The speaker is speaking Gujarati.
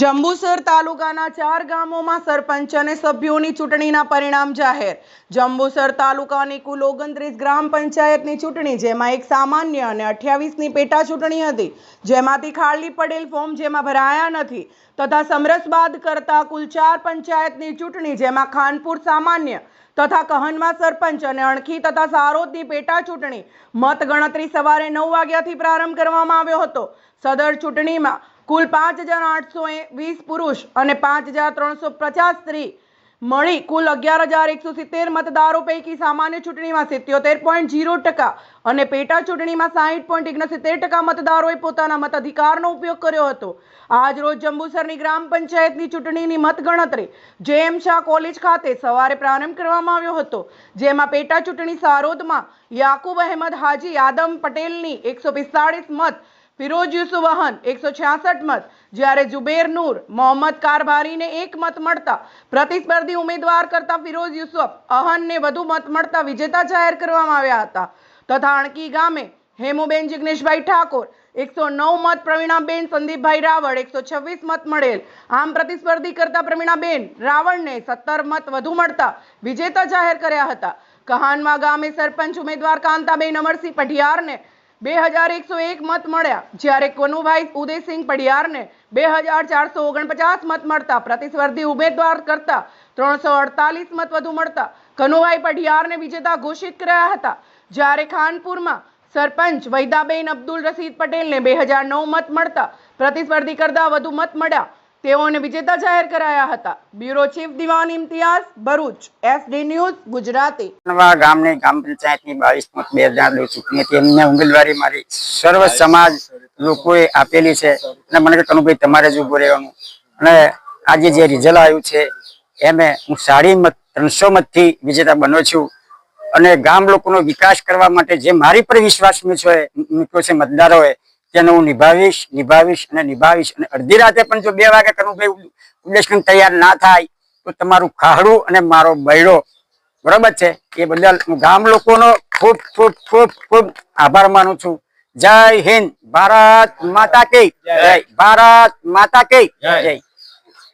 જંબુસર તાલુકાના ચાર ગામોમાં સરપંચ અને સભ્યોની ચૂંટણીના પરિણામ જાહેર. જંબુસર તાલુકાની કુલ ઓગણત્રીસ ગ્રામ પંચાયતની ચૂંટણી, જેમાં એક સામાન્ય અને અઠ્યાવીસની પેટા ચૂંટણી હતી. જેમાંથી ખાલી પડેલ ફોર્મ જેમાં ભરાયા નથી. તથા સમરસ બાદ કરતા કુલ ચાર પંચાયતની ચૂંટણી, જેમાં ખાનપુર સામાન્ય તથા કહનમાં સરપંચ અને અણખી તથા સારોદની પેટા ચૂંટણી મતગણતરી સવારે નવ વાગ્યાથી પ્રારંભ કરવામાં આવ્યો હતો. સદર ચૂંટણીમાં કુલ પાંચ હજાર આઠસો વીસ પુરુષ અને પાંચ હજાર ત્રણસો પચાસ સ્ત્રી મળી કુલ અગિયાર હજાર એકસો સિત્તેર મતદારો પૈકી સામાન્ય ચૂંટણીમાં સિત્યોતેર પોઈન્ટ ઝીરો ટકા અને પેટા ચૂંટણીમાં સાહીઠ પોઈન્ટ ઓગણસિત્તેર ટકા મતદારોએ પોતાના મતાધિકારનો ઉપયોગ કર્યો હતો. આજ રોજ જંબુસરની ગ્રામ પંચાયતની ચૂંટણીની મતગણતરી જેએમ શાહ કોલેજ ખાતે સવારે પ્રારંભ કરવામાં આવ્યો હતો, જેમાં પેટા ચૂંટણી સારોદમાં યાકુબ અહેમદ હાજી આદમ પટેલની એકસો પિસ્તાળીસ મત ફિરોજ યુસુવહન એકસો છ્યાસઠ મત. જ્યારે જુબેર નૂર, મોહમ્મદ કારભારીને એક મત મળતા. પ્રતિસ્પર્ધી ઉમેદવાર કરતા ફિરોજ યુસુફ, અહનને વધુ મત મળતા વિજેતા જાહેર કરવામાં આવ્યા હતા. તથા અણકી ગામે હેમુબેન જિગ્નેશભાઈ ઠાકોર, એકસો નવ મત પ્રવીણાબેન, સંદીપભાઈ રાવળ, એકસો છવ્વીસ મત મળેલ. આમ પ્રતિસ્પર્ધી કરતા પ્રવીણાબેન રાવળને સત્તર મત વધુ મળતા વિજેતા જાહેર કર્યા હતા. કહાનમાં ગામે સરપંચ ઉમેદવાર કાંતાબેન અમરસિંહ પઢિયારને બે હજાર એકસો એક મત મળ્યા. જ્યારે કનુભાઈ ઉદયસિંહ પડિયારને બે હજાર ચારસો ઓગણપચાસ મત મળતા. પ્રતિસ્પર્ધી ઉમેદવાર કરતા ત્રણસો અડતાલીસ મત વધુ મળતા. કનુભાઈ પઢિયારને વિજેતા ઘોષિત કર્યા હતા. જ્યારે ખાનપુરમાં સરપંચ વૈદાબેન અબ્દુલ રસીદ પટેલને બે હજાર નવ મત મળતા. પ્રતિસ્પર્ધી કરતા વધુ મત મળ્યા. તેઓને વિજેતા જાહેર કરાયા હતા. Bureau chief Diwan Imtiyaz, Bharuch SD news, Gujarati. ગામની ગ્રામ પંચાયતની બાવીસ બે હજાર ચૂંટણી હતી એમને ઉમેદવારી મારી. સર્વ સમાજ લોકોએ આપેલી છે. અને મને કે કનુભાઈ, તમારે જ ઉભું રહેવાનું. અને આજે જે રિઝલ્ટ આવ્યું છે, એમે હું સાડી મત ત્રણસો મતથી વિજેતા બન્યો છું. અને ગામ લોકોનો વિકાસ કરવા માટે જે મારી પર વિશ્વાસ મૂક્યો છે મતદારોએ તેને હું નિભાવીશ નિભાવીશ અને નિભાવીશ અને અડધી રાતે પણ જો બે વાગે કનુભાઈ તૈયાર ના થાય તો તમારું ખાહડું અને મારો બૈડો. બરોબર છે? એ બદલ હું ગામ લોકોનો ખૂબ ખૂબ ખૂબ ખૂબ આભાર માનું છું. જય હિન્દ. ભારત માતા કે. જય. ભારત માતા કે. જય.